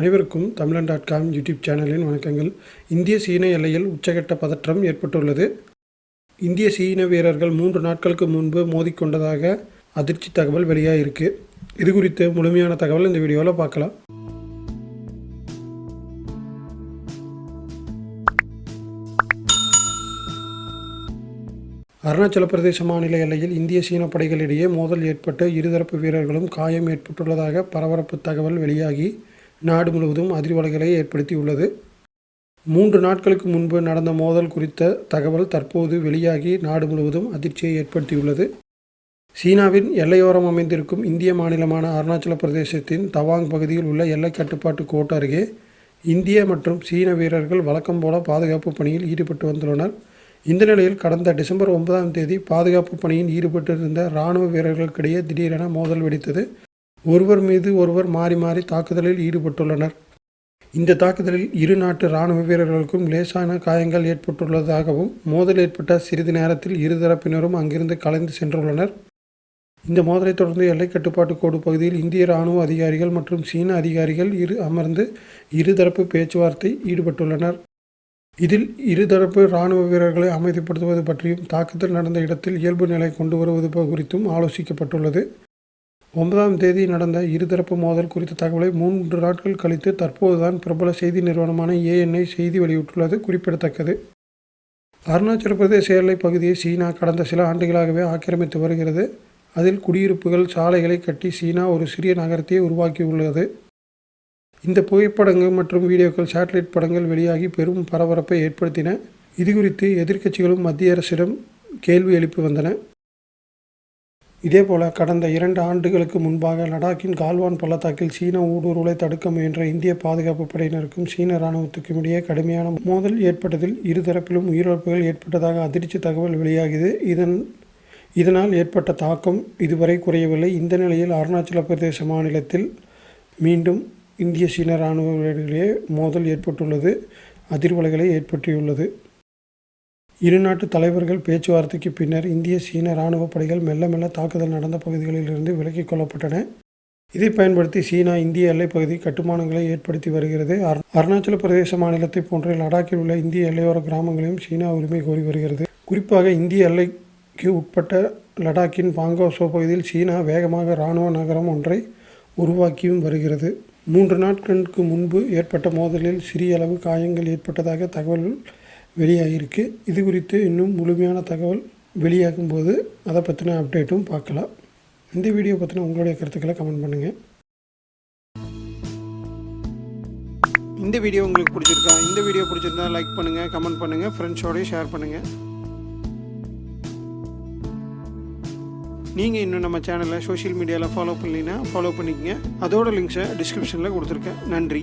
அனைவருக்கும் தமிழன் dot com YouTube சேனலின் வணக்கங்கள். இந்திய சீன எல்லையில் உச்சகட்ட பதற்றம் ஏற்பட்டுள்ளது. இந்திய சீன வீரர்கள் மூன்று நாட்களுக்கு முன்பு மோதிக்கொண்டதாக அதிர்ச்சி தகவல் வெளியாகிருக்கு இது குறித்து முழுமையான தகவல் இந்த வீடியோவில் பார்க்கலாம். அருணாச்சல பிரதேச மாநில எல்லையில் இந்திய சீன படைகளிடையே மோதல் ஏற்பட்டு இருதரப்பு வீரர்களும் காயம் ஏற்பட்டுள்ளதாக பரபரப்பு தகவல் வெளியாகி நாடு முழுவதும் அதிர்வலைகளை ஏற்படுத்தியுள்ளது. மூன்று நாட்களுக்கு முன்பு நடந்த மோதல் குறித்த தகவல் தற்போது வெளியாகி நாடு முழுவதும் அதிர்ச்சியை ஏற்படுத்தியுள்ளது. சீனாவின் எல்லையோரம் அமைந்திருக்கும் இந்திய மாநிலமான அருணாச்சல பிரதேசத்தின் தவாங் பகுதியில் உள்ள எல்லை கட்டுப்பாட்டு கோட்டை அருகே இந்திய மற்றும் சீன வீரர்கள் வழக்கம் போல பாதுகாப்பு பணியில் ஈடுபட்டு வந்துள்ளனர். இந்த நிலையில் கடந்த டிசம்பர் ஒன்பதாம் தேதி பாதுகாப்பு பணியில் ஈடுபட்டிருந்த இராணுவ வீரர்களுக்கிடையே திடீரென மோதல் வெடித்தது. ஒருவர் மீது ஒருவர் மாறி மாறி தாக்குதலில் ஈடுபட்டுள்ளனர். இந்த தாக்குதலில் இரு நாட்டு இராணுவ வீரர்களுக்கும் லேசான காயங்கள் ஏற்பட்டுள்ளதாகவும் மோதல் ஏற்பட்ட சிறிது நேரத்தில் இருதரப்பினரும் அங்கிருந்து கலைந்து சென்றுள்ளனர். இந்த மோதலை தொடர்ந்து எல்லை கட்டுப்பாட்டு கோடு பகுதியில் இந்திய இராணுவ அதிகாரிகள் மற்றும் சீன அதிகாரிகள் இரு அமர்ந்து இருதரப்பு பேச்சுவார்த்தை ஈடுபட்டுள்ளனர். இதில் இருதரப்பு இராணுவ வீரர்களை அமைதிப்படுத்துவது பற்றியும் தாக்குதல் நடந்த இடத்தில் இயல்பு நிலை கொண்டு வருவது குறித்தும் ஆலோசிக்கப்பட்டுள்ளது. ஒன்பதாம் தேதி நடந்த இருதரப்பு மோதல் குறித்த தகவலை மூன்று நாட்கள் கழித்து தற்போதுதான் பிரபல செய்தி நிறுவனமான ஏஎன்ஐ செய்தி வெளியிட்டுள்ளது குறிப்பிடத்தக்கது. அருணாச்சல பிரதேச எல்லை பகுதியை சீனா கடந்த சில ஆண்டுகளாகவே ஆக்கிரமித்து வருகிறது. அதில் குடியிருப்புகள் சாலைகளை கட்டி சீனா ஒரு சிறிய நகரத்தையே உருவாக்கியுள்ளது. இந்த புகைப்படங்கள் மற்றும் வீடியோக்கள் சேட்டலைட் படங்கள் வெளியாகி பெரும் பரபரப்பை ஏற்படுத்தின. இது குறித்து எதிர்க்கட்சிகளும் மத்திய அரசிடம் கேள்வி எழுப்பி வந்தன. இதேபோல கடந்த இரண்டு ஆண்டுகளுக்கு முன்பாக லடாக்கின் கால்வான் பள்ளத்தாக்கில் சீன ஊடுருவலை தடுக்க முயன்ற இந்திய பாதுகாப்பு படையினருக்கும் சீன இராணுவத்துக்கும் இடையே கடுமையான மோதல் ஏற்பட்டதில் இருதரப்பிலும் உயிரிழப்புகள் ஏற்பட்டதாக அதிர்ச்சி தகவல் வெளியாகியது. இதன் இதனால் ஏற்பட்ட தாக்கம் இதுவரை குறையவில்லை. இந்த நிலையில் அருணாச்சல பிரதேச மாநிலத்தில் மீண்டும் இந்திய சீன இராணுவ மோதல் ஏற்பட்டுள்ளது அதிர்வலைகளை ஏற்பட்டியுள்ளது இரு நாட்டு தலைவர்கள் பேச்சுவார்த்தைக்கு பின்னர் இந்திய சீன இராணுவ படைகள் மெல்ல மெல்ல தாக்குதல் நடந்த பகுதிகளிலிருந்து விலக்கிக் கொள்ளப்பட்டன. இதை பயன்படுத்தி சீனா இந்திய எல்லைப் பகுதி கட்டுமானங்களை ஏற்படுத்தி வருகிறது. அருணாச்சல பிரதேச மாநிலத்தை போன்ற லடாக்கில் உள்ள இந்திய எல்லையோர கிராமங்களையும் சீனா உரிமை கோரி வருகிறது. குறிப்பாக இந்திய எல்லைக்கு உட்பட்ட லடாக்கின் பாங்கோசோ பகுதியில் சீனா வேகமாக இராணுவ நகரம் ஒன்றை உருவாக்கியும் வருகிறது. மூன்று நாட்களுக்கு முன்பு ஏற்பட்ட மோதலில் சிறிய அளவு காயங்கள் ஏற்பட்டதாக தகவல் வெளியாகிருக்கு இது குறித்து இன்னும் முழுமையான தகவல் வெளியாகும் போது அதை பற்றின அப்டேட்டும் பார்க்கலாம். இந்த வீடியோ பற்றின உங்களுடைய கருத்துக்களை கமெண்ட் பண்ணுங்கள் இந்த வீடியோ உங்களுக்கு பிடிச்சிருக்கா? இந்த வீடியோ பிடிச்சிருந்தா லைக் பண்ணுங்கள் கமெண்ட் பண்ணுங்கள் ஃப்ரெண்ட்ஸோடய ஷேர் பண்ணுங்கள் நீங்கள் இன்னும் நம்ம சேனலை சோஷியல் மீடியாவில் ஃபாலோ பண்ணலைன்னா ஃபாலோ பண்ணிக்கங்க. அதோட லிங்க்ஸை டிஸ்கிரிப்ஷனில் கொடுத்துருக்கேன். நன்றி.